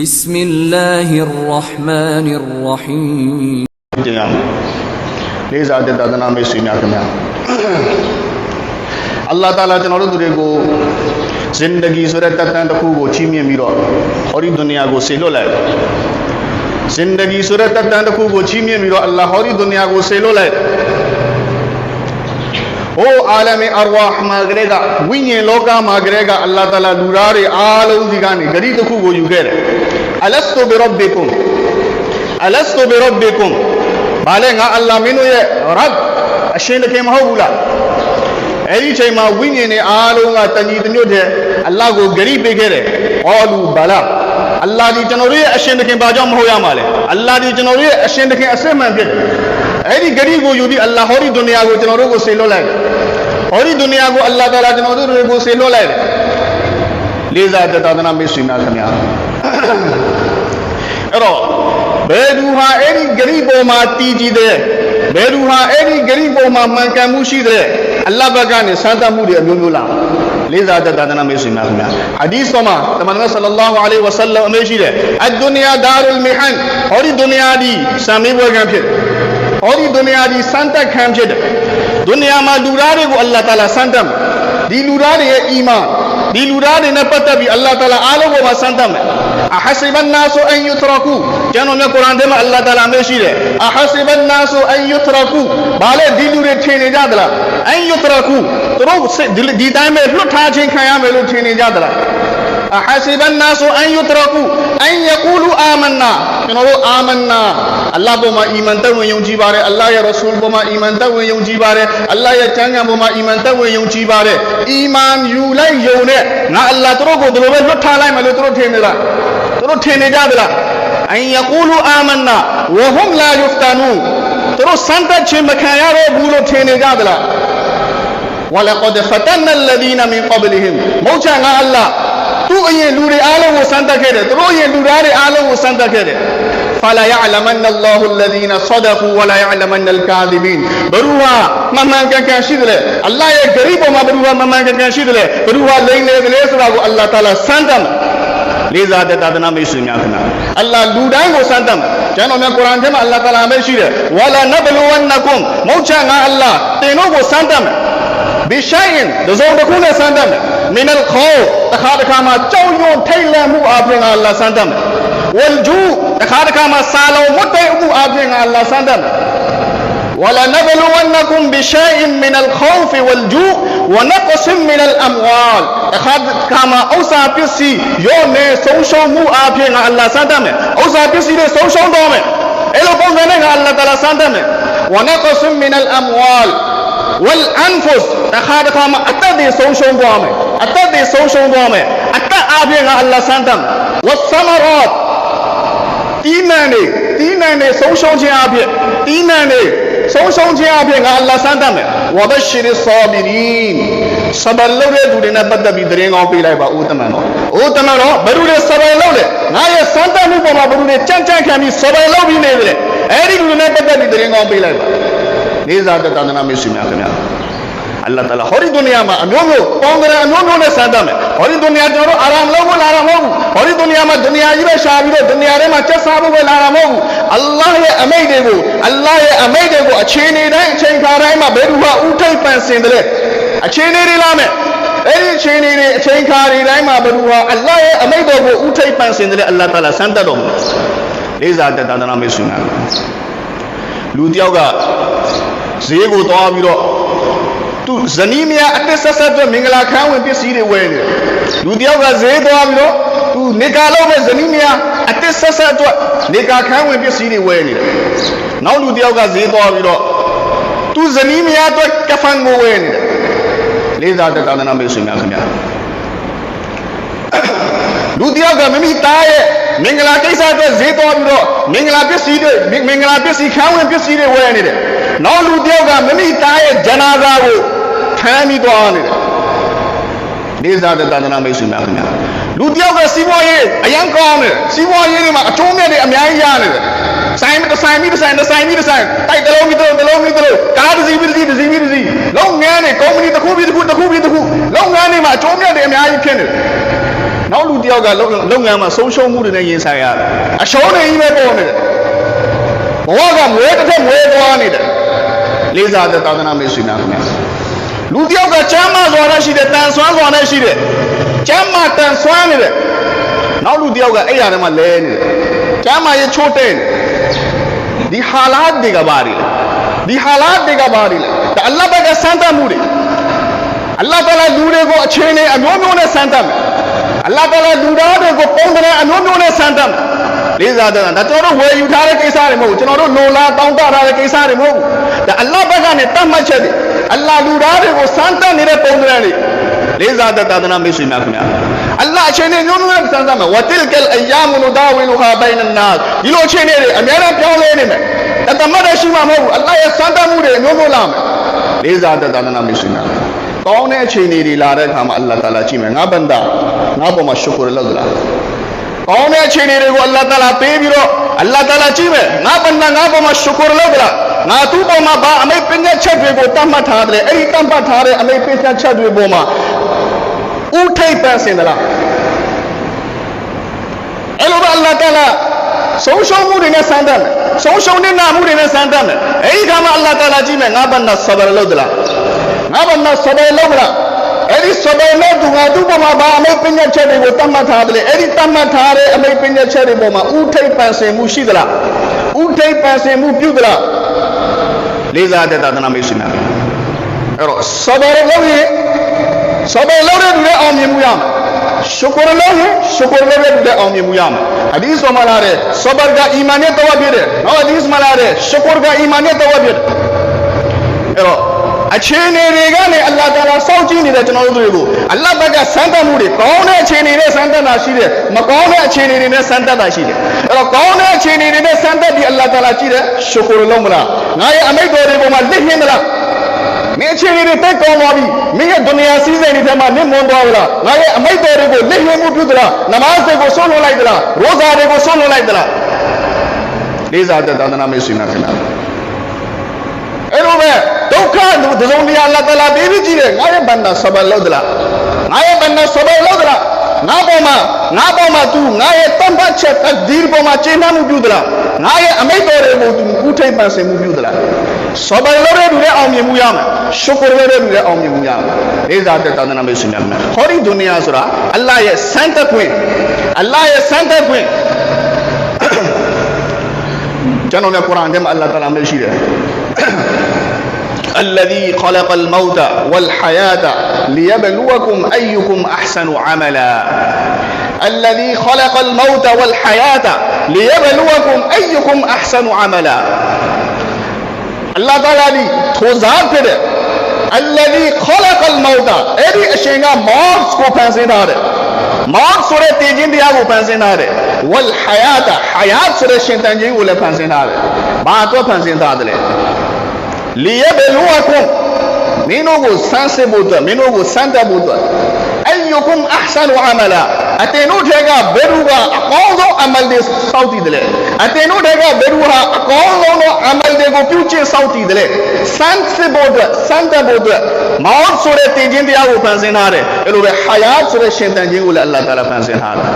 بسم الله الرحمن الرحيم တင်ရမယ်လေးစားတဲ့သာသနာမိတ်ဆွေများခင်ဗျာအလ္လာဟ်တာလာကျွန်တော်တို့သူတွေကိုဇင်ဒဂီဆိုတဲ့တက်တန်းတစ်ခုကိုချီးမြှင့်ပြီးတော့ဟောဒီဒုနီယာကိုဆေလွတ်လိုက်တယ်ဇင်ဒဂီဆိုတဲ့တက်တန်းတစ်ခုကိုချီးမြှင့်ပြီးတော့အလ္လာဟ်ဟောဒီဒုနီယာကိုဆေလွတ်လိုက်တယ်ဟိုအာလမင်အရဝါဟ်မှာကလေးကဝိညာဉ်လောကမှာကလေးကအလ္လာဟ်တာလာလူသားတွေအားလုံးဒီကနေဂရီတစ်ခုကိုယူခဲ့တယ် အလစတုဘီရဘ်ဘီကုမ်အလစတုဘီရဘ်ဘီကုမ်ဘာလဲငါအလ္လာဟ်မင်းတို့ရဲ့ရတ်အရှင်တခင်မဟုတ်ဘူးလားအဲ့ဒီချိန်မှာဝိညာဉ်တွေအားလုံးကတညီတညွတ်တဲ့အလ္လာဟ်ကိုဂရီပေးခဲ့တယ်အောလူဘလာအလ္လာဟ်ဒီကျွန်တော်တို့ရဲ့အရှင်တခင်ဘာကြောင့်မဟုတ်ရမှာလဲအလ္လာဟ်ဒီကျွန်တော်တို့ရဲ့အရှင်တခင်အစစ်မှန်ဖြစ်တယ်အဲ့ဒီဂရီကိုယူပြီးအလ္လာဟ်ဟောဒီဒုနီယာကိုကျွန်တော်တို့ကိုဆေလွတ်လိုက်တယ်ဟောဒီဒုနီယာကိုအလ္လာဟ်တာလာကျွန်တော်တို့တွေကိုဆေလွတ်လိုက်တယ်လေးစားတဲ့သာသနာမိတ်ဆွေများခင်ဗျာ အဲ့တော့ဘယ်သူဟာအဲ့ဒီဂရိပေါ်မှာတည်ကြည်တဲ့ဘယ်သူဟာအဲ့ဒီဂရိပေါ်မှာမှန်ကန်မှုရှိတဲ့အလ္လာဟ်ဘက်ကနေစမ်းသပ်မှုတွေအမျိုးမျိုးလာလေးစားတဲ့သာသနာမိတ်ဆွေများခင်ဗျာဟာဒီစ်မှာတမန်တော်ဆလ္လာလာဟူအလိုင်းဝဆလမ်အမေရှိတယ်အဒ်ဒုနီယာဒါရုလ်မီဟန်ဟောဒီဒုနီယာဒီစံမေးပွဲခံဖြစ်တယ်ဟောဒီဒုနီယာဒီစမ်းတက်ခံဖြစ်တယ်ဒုနီယာမှာလူသားတွေကိုအလ္လာဟ်တာလာစမ်းတက်မယ်ဒီလူသားတွေရဲ့အီမန်ဒီလူသားတွေနဲ့ပတ်သက်ပြီးအလ္လာဟ်တာလာအားလုံးကိုမှစမ်းတက်မယ် အဟဆီဘန်နာဆူအန်ယူထရကူကျွန်တော်မြတ်ကုရ်အာန်ထဲမှာအလ္လာဟ်တာလာမရှိတယ်အဟဆီဘန်နာဆူအန်ယူထရကူဘာလဲဒီလူတွေထင်နေကြသလားအန်ယူထရကူသူတို့ဒီတိုင်းပဲလွတ်ထားခြင်းခံရမယ်လို့ထင်နေကြသလားအဟဆီဘန်နာဆူအန်ယူထရကူအန်ယကူလူအာမန်နာကျွန်တော်တို့အာမန်နာအလ္လာဟ်ပေါ်မှာအီမန်တက်ဝင်ယုံကြည်ပါတယ်အလ္လာဟ်ရဲ့ရဆူလ်ပေါ်မှာအီမန်တက်ဝင်ယုံကြည်ပါတယ်အလ္လာဟ်ရဲ့ကျမ်းဂန်ပေါ်မှာအီမန်တက်ဝင်ယုံကြည်ပါတယ်အီမန်ယူလိုက်ယုံနဲ့ငါအလ္လာဟ်တို့ကိုဒီလိုပဲလွတ်ထားလိုက်မယ်လို့တို့ထင်နေလား တို့ထင်နေကြသလားအင်ယကူလူအာမနာဝဟွမ်လာယူဖတနူသူတို့စမ်းသက်ခြင်းမခံရတော့ဘူးလို့ထင်နေကြသလားဝလကဒ်ဖတန်နလဒီနမင်ကဘလဟင်မောချန်ကအလ္လာသူ့အရင်လူတွေအားလုံးကိုစမ်းသက်ခဲ့တယ်သူတို့အရင်လူသားတွေအားလုံးကိုစမ်းသက်ခဲ့တယ်ဖလာယအလမန်နလ္လာဟူလဒီနဆဒကူဝလာယအလမန်နလ်ကာဒီဘင်ဘရူဟာမမှန်ကန်ကန်ရှိတယ်အလ္လာရဲ့ဂရီးပေါ်မှာဘရူဟာမမှန်ကန်ကန်ရှိတယ်ဘရူဟာလိမ့်နေတယ်ဆိုတာကိုအလ္လာတာလာစမ်းတယ် လေးစားတဲ့သာသနာမိတ်ဆွေများခင်ဗျာအလ္လာလူတိုင်းကိုစမ်းသပ်ကျမ်းတော်များကုရ်အာန်ထဲမှာအလ္လာတလာမဲရှိတယ်ဝါလာနဘလူဝနကွမ်မုတ်ချငါအလ္လာတင်တို့ကိုစမ်းသပ်မယ်ဘီရှိုင်ဒဇုံတစ်ခုနဲ့စမ်းသပ်မယ်မင်းလခေါတစ်ခါတစ်ခါမှာကြောက်ရွံ့ထိတ်လန့်မှုအပြင်ကအလ္လာစမ်းသပ်မယ်ဝလ်ဂျူတစ်ခါတစ်ခါမှာစာလုံးမွတ်တဲ့မှုအပြင်ကအလ္လာစမ်းသပ်မယ် ولنبلونكم بشيء من الخوف والجوع ونقص من الاموال တစ်ခါတစ်ခါမှာဥစ္စာပစ္စည်းရော့နေဆုံးရှုံးမှုအပြင်ကအလ္လာဟ်စမ်းတတ်မယ်ဥစ္စာပစ္စည်းတွေဆုံးရှုံးတော့မယ်အဲ့လိုပုံစံနဲ့ကအလ္လာဟ်တအာလာစမ်းတတ်မယ် ونقص من الاموال والانفس တစ်ခါတစ်ခါမှာအသက်တွေဆုံးရှုံးသွားမယ်အသက်တွေဆုံးရှုံးသွားမယ်အသက်အပြင်ကအလ္လာဟ်စမ်းတတ်မယ် والثمرات တီးနှံတွေတီးနှံတွေဆုံးရှုံးခြင်းအပြင်တီးနှံတွေ ဆုံးရှုံးခြင်းအပြင်ကအလ္လာဟ်စမ်းတတ်မယ်ဝဘရှီရ်ဆာဘီရီန်ဆဘရလုပ်တဲ့သူတွေနဲ့ပတ်သက်ပြီးသတင်းကောင်းပေးလိုက်ပါဦးတမန်တော်ဦးတမန်တော်ဘယ်သူတွေဆဘရလုပ်လဲငါရဲ့စမ်းတတ်မှုပေါ်မှာဘယ်သူတွေကြမ်းကြမ်းခံပြီးဆဘရလုပ်ပြီးနေတယ်အဲ့ဒီလူတွေနဲ့ပတ်သက်ပြီးသတင်းကောင်းပေးလိုက်ပါနေစားတဲ့သာသနာမိတ်ဆွေများခင်ဗျာအလ္လာဟ်တအာလာဟောဒီဒုနီယာမှာအမျိုးမျိုးပေါင်းကြအမျိုးမျိုးနဲ့စမ်းတတ်မယ်ဟောဒီဒုနီယာကျွန်တော်တို့အာရမ်လုပ်ဖို့လာတာမဟုတ်ဘူးဟောဒီဒုနီယာမှာဒုနီယာကြီးပဲရှာပြီးတော့ဒုနီယာထဲမှာချက်စားဖို့ပဲလာတာမဟုတ်ဘူးအလ္လာဟ်ရဲ့အမိန့်တွေကိုအ လ္လာဟ်ရဲ့အမိန့်တွေကိုအချိန်နေတိုင်းအချိန်ခါတိုင်းမှာဘယ်သူဟာဥထိတ်ပန်ဆင်တယ်အချိန်နေတွေလာမယ်အဲ့ဒီအချိန်နေတွေအချိန်ခါတွေတိုင်းမှာဘယ်သူဟာအလ္လာဟ်ရဲ့အမိန့်တော်ကိုဥထိတ်ပန်ဆင်တယ်အလ္လာဟ်တအာလာစမ်းတတ်တော်မူလေးစားတဲ့သာသနာမိတ်ဆွေများလူတယောက်ကဈေးကိုသွားပြီးတော့သူဇနီးမယားအတစ်ဆက်ဆက်အတွက်မင်္ဂလာခန်းဝင်ပစ္စည်းတွေဝယ်နေတယ်လူတယောက်ကဈေးသွားပြီးတော့သူနေကာလုံးမဲ့ဇနီးမယားအတစ်ဆက်ဆက်အတွက်နေကာခန်းဝင်ပစ္စည်းတွေဝယ်နေတယ် နောက်လူတယောက်ကဈေးသွားပြီးတော့သူဇနီးမယားအတွက်ကဖန်ကိုဝယ်နေတယ်လေးစားတဲ့သာသနာမိတ်ဆွေများခင်ဗျာလူတယောက်ကမိမိသားရဲ့မင်္ဂလာကိစ္စအတွက်ဈေးသွားပြီးတော့မင်္ဂလာပစ္စည်းတွေမင်္ဂလာပစ္စည်းခန်းဝင်ပစ္စည်းတွေဝယ်နေတယ်နောက်လူတယောက်ကမိမိသားရဲ့ဂျနာဇာကိုထမ်းပြီးသွားနေတယ်လေးစားတဲ့သာသနာမိတ်ဆွေများခင်ဗျာလူတယောက်ကစီးပွားရေးအရန်ကောင်းတယ်စီးပွားရေးတွေမှာအကျိုးမြတ်တွေအများကြီးရနေတယ် ဆိုင်မတစ်ဆိုင်ပြီးတစ်ဆိုင်တစ်ဆိုင်ပြီးတစ်ဆိုင်တိုက်တစ်လုံးပြီးတစ်လုံးတစ်လုံးပြီးတစ်လုံးကားတစ်စီးပြီးတစ်စီးတစ်စီးပြီးတစ်စီးလုပ်ငန်းတွေကုမ္ပဏီတစ်ခုပြီးတစ်ခုတစ်ခုပြီးတစ်ခုလုပ်ငန်းတွေမှာအကျိုးမြတ်တွေအများကြီးဖြစ်နေတယ်နောက်လူတစ်ယောက်ကလုပ်လုပ်ငန်းမှာဆုံးရှုံးမှုတွေနဲ့ရင်ဆိုင်ရတယ်အရှုံးတွေကြီးပဲပေါ်နေတယ်ဘဝကမွေးတစ်ထက်မွေးသွားနေတယ်လေးစားတဲ့သာသနာမေဆွေများခင်ဗျာလူတစ်ယောက်ကကျမ်းမာစွာနဲ့ရှိတယ်တန်ဆွမ်းစွာနဲ့ရှိတယ်ကျမ်းမာတန်ဆွမ်းနေတယ်နောက်လူတစ်ယောက်ကအဲ့ရထဲမှာလဲနေတယ်ကျမ်းမာရဲ့ချိုးတဲ့နေ ဒီဟာလာတ်တွေကဘာတွေလဲဒီဟာလာတ်တွေကဘာတွေလဲဒါအလ္လာဟ်ဘက်ကစမ်းသပ်မှုတွေအလ္လာဟ်တအာလာလူတွေကိုအခြေအနေအမျိုးမျိုးနဲ့စမ်းသပ်မယ်အလ္လာဟ်တအာလာလူသားတွေကိုပုံစံအမျိုးမျိုးနဲ့စမ်းသပ်မယ်လေးစားတဲ့ဒါကျွန်တော်တို့ဝယ်ယူထားတဲ့ကိစ္စတွေမဟုတ်ဘူးကျွန်တော်တို့လိုလားတောင်းတထားတဲ့ကိစ္စတွေမဟုတ်ဘူးဒါအလ္လာဟ်ဘက်ကနေတတ်မှတ်ချက်တွေအလ္လာဟ်လူသားတွေကိုစမ်းသပ်နေတဲ့ပုံစံတွေလေးစားတဲ့သာသနာမိတ်ဆွေများခင်ဗျာ အလ္လာဟ်အခြေအနေမျိုးမျိုးနဲ့စမ်းသပ်မယ်ဝတိလကလ်အယာမူနူဒါဝီလူဟာဘိုင်နန်နာဒီလိုအခြေအနေတွေအများအားပြောင်းလဲနေမယ်တသမတ်တဲ့ရှိမှမဟုတ်ဘူးအလ္လာဟ်ရဲ့စမ်းသပ်မှုတွေအမျိုးမျိုးလာမယ်လေးစားတဲ့သာသနာမိတ်ဆွေများကောင်းတဲ့အခြေအနေတွေလာတဲ့အခါမှာအလ္လာဟ်တာလာကြည့်မယ်ငါဘန္တာငါပေါ်မှာရှုကရလုပ်သလားကောင်းတဲ့အခြေအနေတွေကိုအလ္လာဟ်တာလာပေးပြီးတော့အလ္လာဟ်တာလာကြည့်မယ်ငါဘန္တာငါပေါ်မှာရှုကရလုပ်သလားငါသူ့ပေါ်မှာဘာအမိတ်ပညာချက်တွေကိုတတ်မှတ်ထားတယ်အဲ့ဒီတတ်မှတ်ထားတဲ့အမိတ်ပညာချက်တွေပေါ်မှာ ဥထိပ်ပန်းစင်သလားအဲ့လိုပဲအလ္လာဟ်တာလာဆုံးရှုံးမှုတွေနဲ့ဆန်းတတ်မယ်ဆုံးရှုံးနေနာမှုတွေနဲ့ဆန်းတတ်မယ်အဲ့ဒီခါမှာအလ္လာဟ်တာလာကြည့်မယ်ငါဘန္တာဆဘရလုပ်သလားငါဘာမစဘယ်လုံးမလားအဲ့ဒီစဘယ်လုံးသူငါသူ့ပေါ်မှာဘာအမိတ်ပညာချက်တွေကိုတတ်မှတ်ထားတယ်အဲ့ဒီတတ်မှတ်ထားတဲ့အမိတ်ပညာချက်တွေပေါ်မှာဥထိပ်ပန်ဆင်မှုရှိသလားဥထိပ်ပန်ဆင်မှုပြုသလားလေးစားတဲ့သာသနာမိတ်ဆွေများအဲ့တော့စဘယ်လုံးရင် စဘယ်လုံးတဲ့လူတွေအောင်မြင်မှုရမယ်ရှုကရလုံးရင်ရှုကရလုံးတဲ့လူတွေအောင်မြင်မှုရမယ်အဒီစ်မှာလာတဲ့စဘရကအီမန်နဲ့တဝပြည့်တယ်နော်အဒီစ်မှာလာတဲ့ရှုကရကအီမန်နဲ့တဝပြည့်တယ်အဲ့တော့အခြေအနေတွေကနေအလ္လာဟ်တာလာစောင့်ကြည့်နေတဲ့ကျွန်တော်တို့တွေကိုအလ္လာဟ်ဘက်ကစမ်းသပ်မှုတွေကောင်းတဲ့အခြေအနေနဲ့စမ်းသပ်တာရှိတယ်မကောင်းတဲ့အခြေအနေတွေနဲ့စမ်းသပ်တာရှိတယ်အဲ့တော့ကောင်းတဲ့အခြေအနေတွေနဲ့စမ်းသပ်ပြီးအလ္လာဟ်တာလာကြည့်တယ်ရှုကရလုံးမလားငါရဲ့အမိတ်တော်တွေပေါ်မှာလစ်ဟင်းမလား မင်းအခြေအနေတွေတက်ကောင်းသွားပြီမင်းရဲ့ဒုနီယာစည်းစိမ်တွေထဲမှာနစ်မွန်သွားပြီလားငါရဲ့အမိတ်တော်တွေကိုလစ်ဟင်းမှုပြုသလားနမတ်တွေကိုဆုံးလွှတ်လိုက်သလားရိုဇာတွေကိုဆုံးလွှတ်လိုက်သလားလေးစားတဲ့သာသနာ့မိတ်ဆွေများခင်ဗျာအဲ့လိုပဲဒုက္ခဒဇုံတရားအလ္လာဟ်တအာလာပေးပြီးကြည့်တယ်ငါရဲ့ဘန္နာဆဘလုပ်သလားငါရဲ့ဘန္နာဆဘလုပ်သလားငါပေါ်မှာငါပေါ်မှာ तू ငါရဲ့တမ္ပတ်ချက်တဒီပေါ်မှာကျေနပ်မှုပြုသလားငါရဲ့အမိတ်တော်တွေကို तू ဥထိပ်ပန်ဆင်မှုပြုသလားဆဘလုပ်တဲ့လူတွေအောင်မြင်မှုရမယ် ရှုကရလုပ်တဲ့လူတွေအောင်မြင်မှုရမယ်လေးစားတဲ့သာသနာမိတ်ဆွေများခင်ဗျာဟောဒီဒုနီယာဆိုတာအလ္လာဟ်ရဲ့စံတက်ခွင့် အလ္လီခေါလကလ်မောတာအဲ့ဒီအရှင်ကမော့စ်ကိုဖန်ဆင်းထားတယ်မော့စ်ဆိုတဲ့တည်ခြင်းတရားကိုဖန်ဆင်းထားတယ်ဝလ်ဟယာတာဟယာတ်ဆိုတဲ့ရှင်တန်ခြင်းကိုလည်းဖန်ဆင်းထားတယ်ဘာအတွက်ဖန်ဆင်းထားတယ်လဲလီယဘလူဝကုမ်မင်းတို့ကိုစမ်းစစ်ဖို့အတွက်မင်းတို့ကိုစမ်းတက်ဖို့အတွက်အယုကုမ်အဟ်ဆန်အမလာအတင်တို့ထဲကဘယ်သူကအကောင်းဆုံးအမလ်တွေစောင့်တည်တယ်လဲအတင်တို့ထဲကဘယ်သူဟာအကောင်းဆုံးသောအမလ် တွေကိုပြုကျင့်စောင့်တည်တယ်လဲစမ်းစစ်ဖို့အတွက်စမ်းတက်ဖို့အတွက်မောင်းဆိုတဲ့တင်ခြင်းတရားကိုဖန်ဆင်းထားတယ်အဲ့လိုပဲဟာယာတ်ဆိုတဲ့ရှင်တန်ခြင်းကိုလည်းအလ္လာဟ်တာလာဖန်ဆင်းထားတယ်